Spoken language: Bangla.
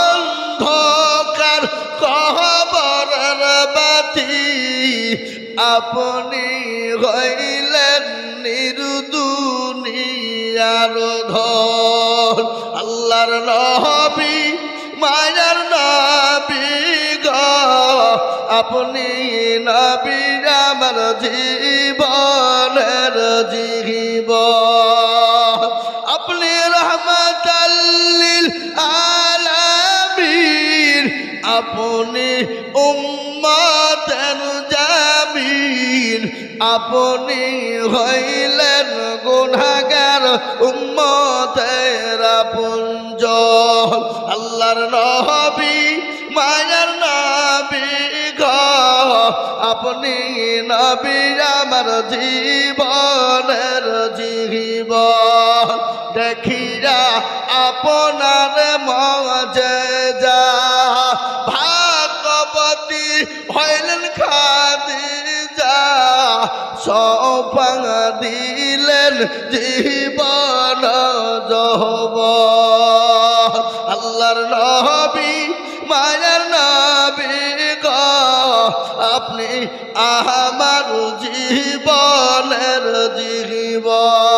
অন্ধকার কবরের বাতি। আপনি হইলেন নিরুদুনিয়ার ধর আল্লাহর নবী, মায়ার নবী গ। আপনি নবী আমার জীবনের জীব আপনি উম্মতের জামিন, আপনি হইলেন গুনাগার উম্মতের পুঞ্জ আল্লাহর নবী, মায়ার নবী আপনি নবী আমার জীবনের জীব দেখিয়া আপনার মজে হইলেন খাদিজা সপা দিলেন জীবন জহব। আল্লাহর নবী, মায়ের নবী গ, আপনি আমার জীবনের জীবন